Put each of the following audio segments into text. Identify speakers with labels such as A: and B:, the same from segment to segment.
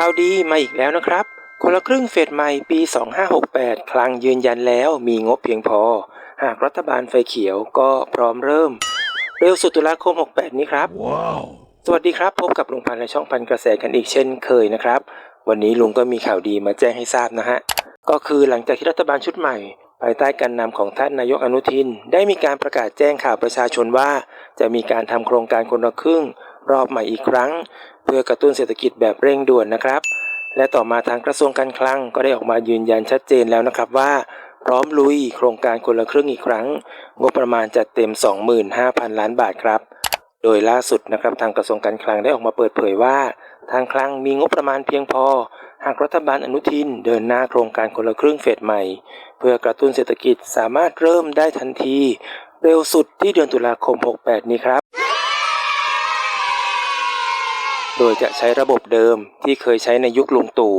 A: ข่าวดีมาอีกแล้วนะครับ คนละครึ่งเฟสใหม่ปี 2568 คลังยืนยันแล้วมีงบเพียงพอ หากรัฐบาลไฟเขียวก็พร้อมเริ่ม เร็วสุดตุลาคม 68 นี้ครับ
B: Wow.
A: สวัสดีครับ พบกับลุงพันธ์และช่องพันกระแสกันอีกเช่นเคยนะครับ วันนี้ลุงก็มีข่าวดีมาแจ้งให้ทราบนะฮะ ก็คือหลังจากที่รัฐบาลชุดใหม่ ภายใต้การนำของท่านนายกอนุทิน ได้มีการประกาศแจ้งข่าวประชาชนว่า จะมีการทำโครงการคนละครึ่ง รอบใหม่อีกครั้ง เพื่อกระตุ้นเศรษฐกิจแบบเร่งด่วนนะครับ และต่อมาทางกระทรวงการคลังก็ได้ออกมายืนยันชัดเจนแล้วนะครับว่า พร้อมลุยโครงการคนละครึ่งอีกครั้ง งบประมาณจัดเต็ม 25,000 ล้านบาทครับ โดยล่าสุดนะครับทางกระทรวงการคลังได้ออกมาเปิดเผยว่า ทางคลังมีงบประมาณเพียงพอ หากรัฐบาลอนุทินเดินหน้าโครงการคนละครึ่งเฟสใหม่ เพื่อกระตุ้นเศรษฐกิจสามารถเริ่มได้ทันที เร็วสุดที่เดือนตุลาคม 68 นี้ครับ โดยจะใช้ระบบเดิมที่เคยใช้ในยุคลุงตู่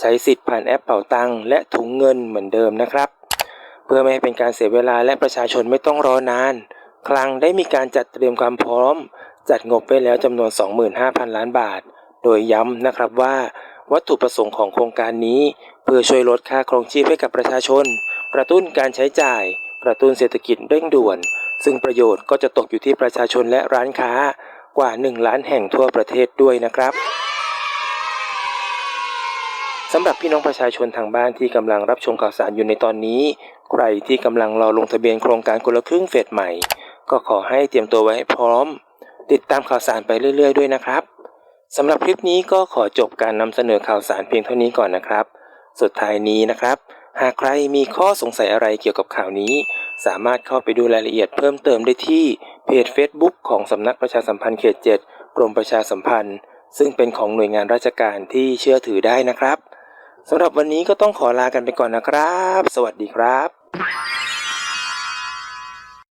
A: ใช้สิทธิ์ผ่านแอปเป่าตังและถุงเงินเหมือนเดิมนะครับ เพื่อไม่ให้เป็นการเสียเวลาและประชาชนไม่ต้องรอนาน คลังได้มีการจัดเตรียมความพร้อม จัดงบไว้แล้วจำนวน 25,000 ล้านบาท โดยย้ำนะครับว่า วัตถุประสงค์ของโครงการนี้ เพื่อช่วยลดค่าครองชีพให้กับประชาชน กระตุ้นการใช้จ่าย กระตุ้นเศรษฐกิจเร่งด่วน ซึ่งประโยชน์ก็จะตกอยู่ที่ประชาชนและร้านค้า กว่า 1 ล้านแห่งทั่วประเทศด้วยนะครับสำหรับพี่น้องประชาชนทางบ้านที่กำลังรับชมข่าวสารอยู่ในตอนนี้ ใครที่กำลังรอลงทะเบียนโครงการคนละครึ่งเฟสใหม่ ก็ขอให้เตรียมตัวไว้ให้พร้อม ติดตามข่าวสารไปเรื่อย ๆ ด้วยนะครับสำหรับคลิปนี้ก็ขอจบการนำเสนอข่าวสารเพียงเท่านี้ก่อนนะครับ สุดท้ายนี้นะครับ หากใครมีข้อสงสัยอะไรเกี่ยวกับข่าวนี้ สามารถเข้าไปดูรายละเอียดเพิ่มเติมได้ที่เพจ Facebook ของสำนักประชาสัมพันธ์เขต 7 กรมประชาสัมพันธ์ ซึ่งเป็นของหน่วยงานราชการที่เชื่อถือได้นะครับสำหรับวันนี้ก็ต้องขอลากันไปก่อนนะครับ สวัสดีครับ